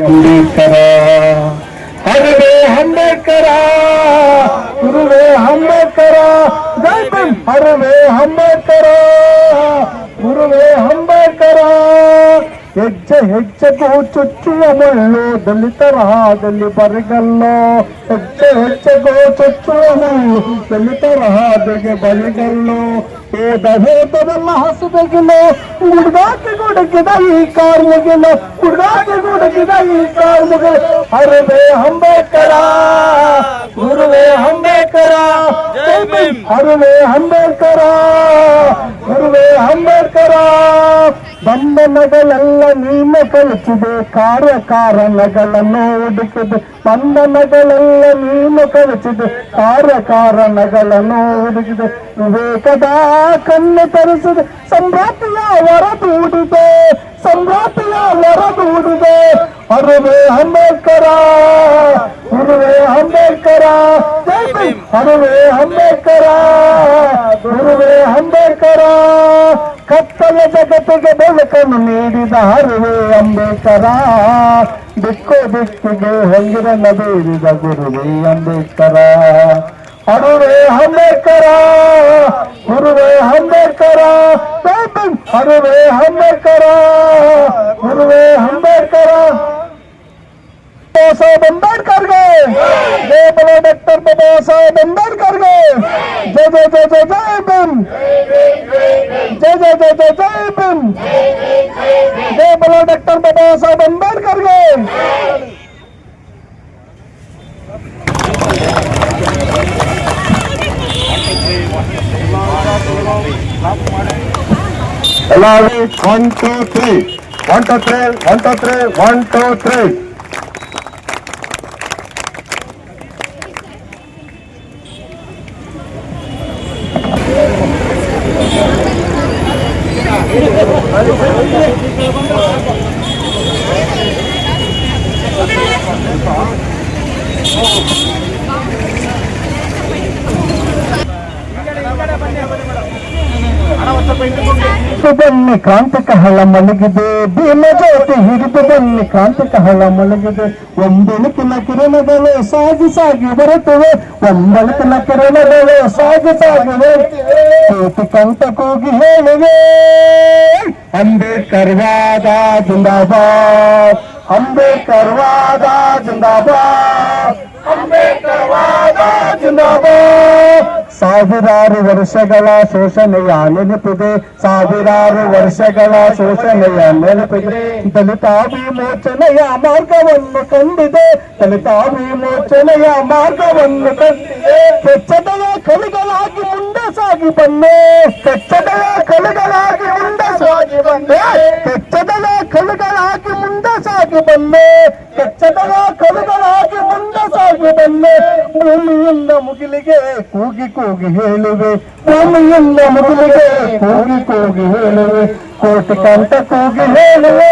அம்பேத்கரா. அதுவே அம்பேத்கரா. குருவே அம்பேத்கரா. ஜெய்பம் அருவே அம்பேத்கரா. ಹೆಜ್ಜೆ ಹೆಜ್ಜೆಗೂ ಚುಚ್ಚುವ ಮುಳ್ಳು ದಲಿತರಹಾದಲ್ಲಿ ಬರಿಗಲ್ಲೋ. ಹೆಜ್ಜೆ ಹೆಜ್ಜೆಗೂ ಚುಚ್ಚುವ ಮುಳ್ಳು ದಲಿತರ ಹಾದಿಗೆ ಬರಿಗಲ್ಲು. ಹೋದ ಹೋದವೆಲ್ಲ ಹಸುಬೆಗಿಲು ಹುಡುಗಾಕಿ ಗುಡುಗಿದ ಈ ಕಾರ್ಮಿಗಿಲು ಹುಡುಗಾಕೆ ಗುಡುಗಿದ ಈ ಕಾರ್ಮಿಗೆ ಅರುವೆ ಅಂಬೇಡ್ಕರ ಗುರುವೆ ಅಂಬೇಡ್ಕರ. ಗುರುವೇ ಅಂಬೇಡ್ಕರ. ಬಂಧನಗಳೆಲ್ಲ ನೀನೆ ಕಳಿಸಿದೆ ಕಾರ್ಯ ಕಾರಣಗಳನ್ನು ಹುಡುಕಿದೆ ಬಂಧನಗಳೆಲ್ಲ ನೀನು ಕಳಿಸಿದೆ ಕಾರ್ಯ ಕಾರಣಗಳನ್ನು ಹುಡುಕಿದೆ ವಿವೇಕದ ಕಣ್ಣು ತರಿಸಿದೆ ಸಂಭ್ರಾತಿಯ ಹೊರದೂಡಿದೆ ಸಂಭ್ರಾತಿಯ ಹೊರದೂಡಿದೆ ಹರುವೆ ಅಂಬೇಡ್ಕರ ಗುರುವೇ ಅಂಬೇಡ್ಕರ ಜೈ ಭೀಮ್. ಹರುವೆ ಅಂಬೇಡ್ಕರ ಗುರುವೇ ಅಂಬೇಡ್ಕರ ಕತ್ತಲ ಜಗತ್ತಿಗೆ ಬೆಳಕನ್ನು ನೀಡಿದ ಹರುವೆ ಅಂಬೇಡ್ಕರ ದಿಕ್ಕು ದಿಕ್ಕಿಗೆ ಹೊಂಗಿರನ್ನ ಬೀರಿದ ಗುರುವೇ ಅಂಬೇಡ್ಕರ ಹರುವೆ ಅಂಬೇಡ್ಕರ ಗುರುವೇ ಅಂಬೇಡ್ಕರ ಜೈ ಭೀಮ್. ಹರುವೆ ಅಂಬೇಡ್ಕರ ಗುರುವೇ ಅಂಬೇಡ್ಕರ बाबा साहेब अंबेडकर गए जय बोलो डॉक्टर बाबा साहेब अंबेडकर गए जय जय जय जय जय भीम। जय जय जय जय जय भीम। जय बोलो डॉक्टर बाबा साहेब अंबेडकर गए one, two, three. One, two, three, one, two, three, one, two, three. ಬನ್ನಿ ಕ್ರಾಂತಿಕ ಹಳ ಮಲಗಿದೆ ಭೀಮ ಜ್ಯೋತಿ ಹಿಡಿದು ಬನ್ನಿ ಕ್ರಾಂತಿಕ ಹಳ ಮಲಗಿದೆ ಒಂಬೆಳಕಿನ ಕಿರಣಗಳು ಸಾಗಿ ಸಾಗಿ ಬರುತ್ತವೆ ಒಂಬೆಳಕಿನ ಕಿರಣಗಳು ಸಾಗಿ ಸಾಗಿ ಬರುತ್ತಿವೆ ಕೋಟಿ ಕಂಠ ಕೂಗಿ ಹೇಳಿವೆ ಅಂಬೇಡ್ಕರ್ ವಾದ ಜಿಂದಾಬಾದ್ ಅಂಬೇಡ್ಕರ್ ವಾದ ಜಿಂದಾಬಾದ್. ಅಂಬೇಡ್ಕರ್ ಜಿಂದಾಬಾದ್. ಸಾವಿರಾರು ವರ್ಷಗಳ ಶೋಷಣೆಯ ನೆನಪಿದೆ. ಸಾವಿರಾರು ವರ್ಷಗಳ ಶೋಷಣೆಯ ನೆನಪಿದೆ. ದಲಿತ ವಿಮೋಚನೆಯ ಮಾರ್ಗವನ್ನು ಕಂಡಿದೆ. ದಲಿತ ವಿಮೋಚನೆಯ ಮಾರ್ಗವನ್ನು ಕಂಡಿದೆ. ಕೆಚ್ಚದೆಯ ಕಲಿಗಳಾಗಿ ಮುಂದೆ ಸಾಗಿ ಬನ್ನಿ ಕೆಚ್ಚದೆಯ ಕಲಿಗಳಾಗಿ ಮುಂದೆ ಸಾಗಿ ಬಂದೆ ಕೆಚ್ಚದೆಯ ಕಲಿಗಳಾಗಿ ಮುಂದೆ ಸಾಗಿ ಬನ್ನೆ ಕೆಚ್ಚದೆಯ ಕಲಿಗಳಾಗಿ ಮುಂದೆ ಸಾಗಿ ಬನ್ನೆ ಭೂಮಿಯಿಂದ ಮುಗಿಲಿಗೆ ಕೂಗಿ ಕೂಗಿ ಹೇಳುವೆ ಭೂಮಿಯಿಂದ ಮುಗಿಲಿಗೆ ಕೂಗಿ ಕೂಗಿ ಹೇಳುವೆ ಕೋಟಿ ಕಂಠ ಕೂಗಿ ಹೇಳುವೆ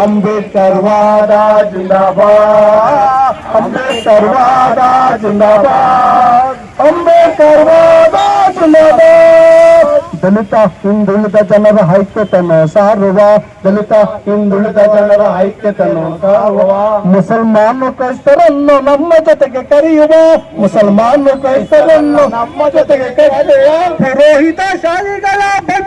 ಅಂಬೇಡ್ಕರ್ ವಾದ ಜಿಂದಾಬಾದ್ ಅಂಬೇಡ್ಕರ್ ವಾದ ಜಿಂದಾಬಾದ್ ಅಂಬೇಡ್ಕರ್ ವಾದ ಜಿಂದಾಬಾದ್ ದಲಿತ, ಹಿಂದುಳಿದ ಜನರ ಐಕ್ಯತನ ಸಾರುವ, ದಲಿತ, ಹಿಂದುಳಿದ ಜನರ ಐಕ್ಯತನ ಸಾರುವ. ಮುಸಲ್ಮಾನ ಕ್ರೈಸ್ತರನ್ನು ನಮ್ಮ ಜೊತೆಗೆ ಕರೆಯುವ, ಮುಸಲ್ಮಾನ ಕ್ರೈಸ್ತರನ್ನು ನಮ್ಮ ಜೊತೆಗೆ ಕರೆಯುವ. ಪುರೋಹಿತ ಬಯಲು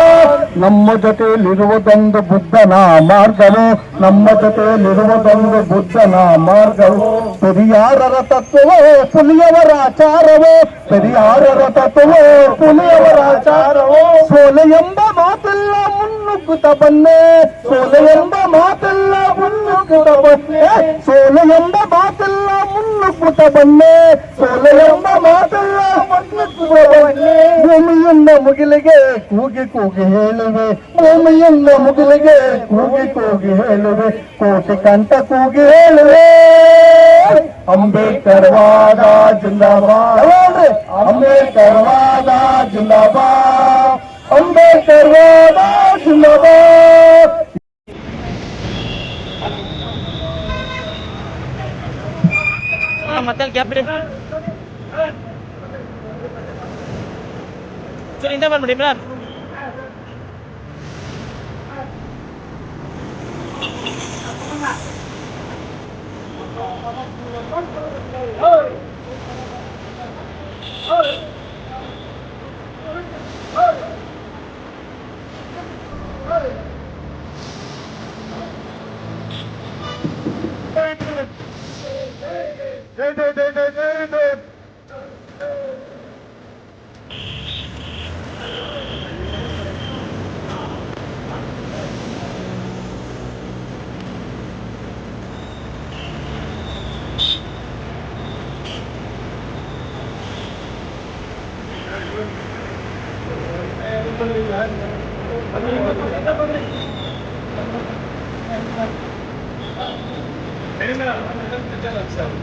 ನಮ್ಮ ಜೊತೆಯಲ್ಲಿರುವುದೊಂದು ಬುದ್ಧನ ಮಾರ್ಗವು, ನಮ್ಮ ಜೊತೆಯಲ್ಲಿರುವುದೊಂದು ಬುದ್ಧನ ಮಾರ್ಗವು. ಪೆರಿಯಾರರ ತತ್ವವೋ, ಪುಲಿಯವರ ಆಚಾರವೋ. ಪೆರಿಯಾರರ ತತ್ವವೋ, ಪುಲಿಯವರ ಆಚಾರವೋ. ಸೋಲೆ ಎಂಬ ಮಾತೆಲ್ಲ ಮುನ್ನುಗ್ಗುತ್ತ ಬನ್ನೆ ಸೋಲೆ ಎಂಬ ಮಾತೆಲ್ಲ ಮುನ್ನುಗ್ಗುತ್ತ ಬನ್ನೆ ಸೋಲೆ ಎಂಬ ಮಾತೆಲ್ಲ ಮುನ್ನುಗ್ಗುತ್ತ ಬನ್ನೆ ಸೋಲೆ ಎಂಬ ಮಾತಲ್ಲ ಮುನ್ನುಗ್ಗುತ್ತ ಬನ್ನೆ ಮುಗಿಲಿಗೆ ಕೂಗಿ ಕೂಗಿ ಹೇಳುವೆ ಭೂಮಿಯಿಂದ ಮುಗಿಲಿಗೆ ಕೂಗಿ ಕೂಗಿ ಹೇಳುವೆ ಕೋಟಿ ಕಂಠ ಕೂಗಿ ಹೇಳುವೆ ಅಂಬೇಡ್ಕರ್ ವಾದ ಜಿಂದಾಬಾದ್ ಅಂಬೇಡ್ಕರ್ ವಾದ ಜಿಂದಾಬಾದ್ ಅಂಬೇಡ್ಕರ್ ವಾದ ಜಿಂದಾಬಾದ್ ಮತ್ತೆ gap Sulit naman, mali pa Hoy! Hoy!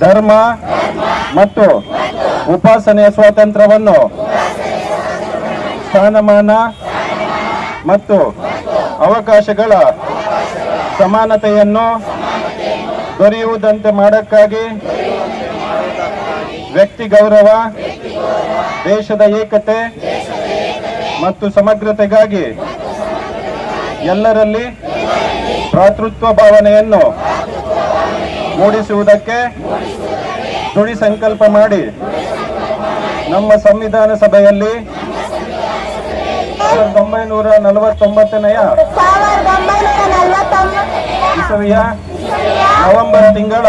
ಧರ್ಮ ಮತ್ತು ಉಪಾಸನೆಯ ಸ್ವಾತಂತ್ರ್ಯವನ್ನು ಸ್ಥಾನಮಾನ ಮತ್ತು ಅವಕಾಶಗಳ ಸಮಾನತೆಯನ್ನು ದೊರೆಯುವುದಂತೆ ಮಾಡಕ್ಕಾಗಿ ವ್ಯಕ್ತಿ ಗೌರವ, ದೇಶದ ಏಕತೆ ಮತ್ತು ಸಮಗ್ರತೆಗಾಗಿ ಎಲ್ಲರಲ್ಲಿ ಭ್ರಾತೃತ್ವ ಭಾವನೆಯನ್ನು ಮೂಡಿಸುವುದಕ್ಕೆ ತುಡಿ ಸಂಕಲ್ಪ ಮಾಡಿ. ನಮ್ಮ ಸಂವಿಧಾನ ಸಭೆಯಲ್ಲಿ ಸಾವಿರದ ಒಂಬೈನೂರ ನಲವತ್ತೊಂಬತ್ತನೆಯ ಇಸವಿಯ ನವೆಂಬರ್ ತಿಂಗಳ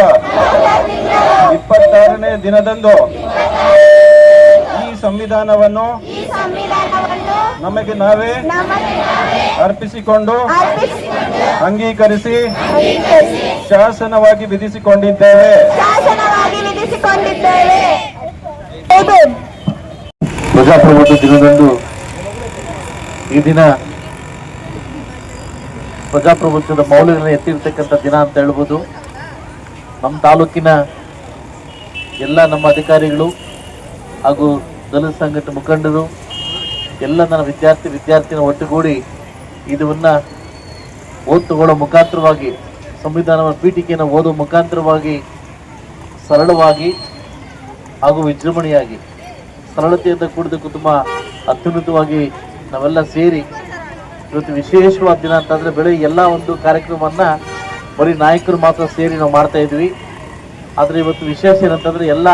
ಇಪ್ಪತ್ತಾರನೇ ದಿನದಂದು ಈ ಸಂವಿಧಾನವನ್ನು ನಮಗೆ ನಾವೇ ಅರ್ಪಿಸಿಕೊಂಡು ಅಂಗೀಕರಿಸಿ ಶಾಸನವಾಗಿ ವಿಧಿಸಿಕೊಂಡಿದ್ದೇವೆ. ಪ್ರಜಾಪ್ರಭುತ್ವ ದಿನದಂದು ಈ ದಿನ ಪ್ರಜಾಪ್ರಭುತ್ವದ ಮೌಲ್ಯಗಳನ್ನು ಎತ್ತಿರ್ತಕ್ಕಂಥ ದಿನ ಅಂತ ಹೇಳ್ಬೋದು. ನಮ್ಮ ತಾಲೂಕಿನ ಎಲ್ಲ ನಮ್ಮ ಅಧಿಕಾರಿಗಳು ಹಾಗೂ ದಲಿತ ಸಂಘಟನೆ ಮುಖಂಡರು ಎಲ್ಲ ನನ್ನ ವಿದ್ಯಾರ್ಥಿ ವಿದ್ಯಾರ್ಥಿನ ಒಟ್ಟುಗೂಡಿ ಇದನ್ನು ಓದ್ ಮುಖಾಂತರವಾಗಿ ಸಂವಿಧಾನದ ಪೀಠಿಕೆಯನ್ನು ಓದುವ ಮುಖಾಂತರವಾಗಿ ಸರಳವಾಗಿ ಹಾಗೂ ವಿಜೃಂಭಣೆಯಾಗಿ, ಸರಳತೆಯಿಂದ ಕೂಡಿದ ಕುಟುಂಬ ಅತ್ಯುನ್ನತವಾಗಿ ನಾವೆಲ್ಲ ಸೇರಿ ಇವತ್ತು ವಿಶೇಷವಾದ ದಿನ ಅಂತಂದರೆ ಬೆಳಗ್ಗೆ ಎಲ್ಲ ಒಂದು ಕಾರ್ಯಕ್ರಮವನ್ನು ಬರೀ ನಾಯಕರು ಮಾತ್ರ ಸೇರಿ ನಾವು ಮಾಡ್ತಾ ಇದ್ವಿ. ಆದ್ರೆ ಇವತ್ತು ವಿಶೇಷ ಏನಂತಂದರೆ ಎಲ್ಲ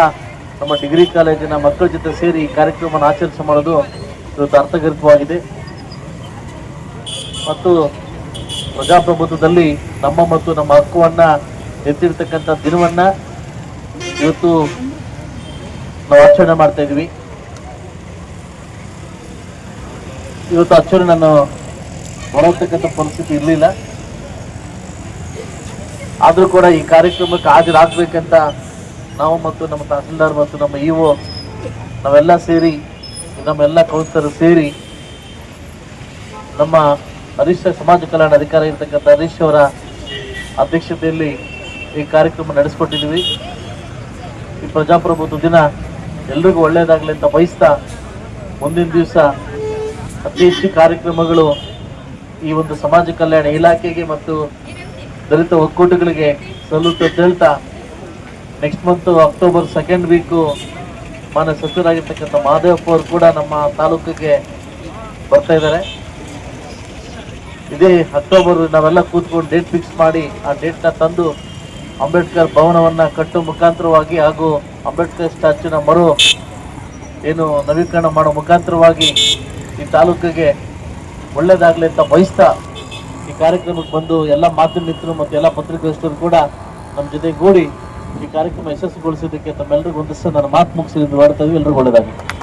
ನಮ್ಮ ಡಿಗ್ರಿ ಕಾಲೇಜಿನ ಮಕ್ಕಳ ಜೊತೆ ಸೇರಿ ಈ ಕಾರ್ಯಕ್ರಮವನ್ನು ಆಚರಿಸಿ ಮಾಡೋದು ಇವತ್ತು ಅರ್ಥಗರ್ಭವಾಗಿದೆ ಮತ್ತು ಪ್ರಜಾಪ್ರಭುತ್ವದಲ್ಲಿ ನಮ್ಮ ಮತ್ತು ನಮ್ಮ ಹಕ್ಕುವನ್ನ ಎತ್ತಿರ್ತಕ್ಕಂಥ ದಿನವನ್ನು ಇವತ್ತು ನಾವು ಆಚರಣೆ ಮಾಡ್ತಾ ಇದ್ವಿ ಇವತ್ತು ಆಚರಣೆ ನಾನು ಬರೋತಕ್ಕಂಥ ಪರಿಸ್ಥಿತಿ ಇರಲಿಲ್ಲ. ಆದರೂ ಕೂಡ ಈ ಕಾರ್ಯಕ್ರಮಕ್ಕೆ ಹಾಜರಾಗಬೇಕಂತ ನಾವು ಮತ್ತು ನಮ್ಮ ತಹಸೀಲ್ದಾರ್ ಮತ್ತು ನಮ್ಮ ಇಒ ನಾವೆಲ್ಲ ಸೇರಿ ನಮ್ಮೆಲ್ಲ ಕೌನ್ಸಿಲರ್ ಸೇರಿ ನಮ್ಮ ಹರೀಶ್ ಸಮಾಜ ಕಲ್ಯಾಣ ಅಧಿಕಾರಿ ಇರ್ತಕ್ಕಂಥ ಹರೀಶ್ ಅವರ ಅಧ್ಯಕ್ಷತೆಯಲ್ಲಿ ಈ ಕಾರ್ಯಕ್ರಮ ನಡೆಸ್ಕೊಟ್ಟಿದ್ದೀವಿ. ಈ ಪ್ರಜಾಪ್ರಭುತ್ವ ದಿನ ಎಲ್ರಿಗೂ ಒಳ್ಳೆಯದಾಗಲಿ ಅಂತ ಬಯಸ್ತಾ ಮುಂದಿನ ದಿವಸ ಅತಿ ಹೆಚ್ಚು ಕಾರ್ಯಕ್ರಮಗಳು ಈ ಒಂದು ಸಮಾಜ ಕಲ್ಯಾಣ ಇಲಾಖೆಗೆ ಮತ್ತು ದಲಿತ ಒಕ್ಕೂಟಗಳಿಗೆ ಸಲ್ಲುತ್ತೆ next month October second week ಮಾನ್ಯ ಸಚಿವರಾಗಿರ್ತಕ್ಕಂಥ ಮಹದೇವಪ್ಪ ಅವರು ಕೂಡ ನಮ್ಮ ತಾಲೂಕಿಗೆ ಬರ್ತಾ ಇದ್ದಾರೆ. ಇದೇ ಅಕ್ಟೋಬರ್ ನಾವೆಲ್ಲ ಕೂತ್ಕೊಂಡು ಡೇಟ್ ಫಿಕ್ಸ್ ಮಾಡಿ ಆ ಡೇಟ್ನ ತಂದು ಅಂಬೇಡ್ಕರ್ ಭವನವನ್ನು ಕಟ್ಟೋ ಮುಖಾಂತರವಾಗಿ ಹಾಗೂ ಅಂಬೇಡ್ಕರ್ ಸ್ಟ್ಯಾಚ್ಯೂನ ಮರು ಏನು ನವೀಕರಣ ಮಾಡೋ ಮುಖಾಂತರವಾಗಿ ಈ ತಾಲೂಕಿಗೆ ಒಳ್ಳೇದಾಗಲಿ ಅಂತ ಬಯಸ್ತಾ ಈ ಕಾರ್ಯಕ್ರಮಕ್ಕೆ ಬಂದು ಎಲ್ಲ ಮಾತೃ ಮಿತ್ರರು ಮತ್ತು ಎಲ್ಲ ಪತ್ರಿಕೋಷ್ಠರು ಕೂಡ ನಮ್ಮ ಜೊತೆ ಗೂಡಿ ಈ ಕಾರ್ಯಕ್ರಮ ಯಶಸ್ವಿಗೊಳಿಸಿದ್ದಕ್ಕೆ ತಮ್ಮೆಲ್ಲರಿಗೂ ಒಂದಿಷ್ಟು ನನ್ನ ಮಾತು ಮುಗಿಸಿದ್ದು ಮಾಡ್ತಾ ಇದ್ದೀವಿ ಎಲ್ರಿಗೂ ಒಳ್ಳೇದಾಗಲಿ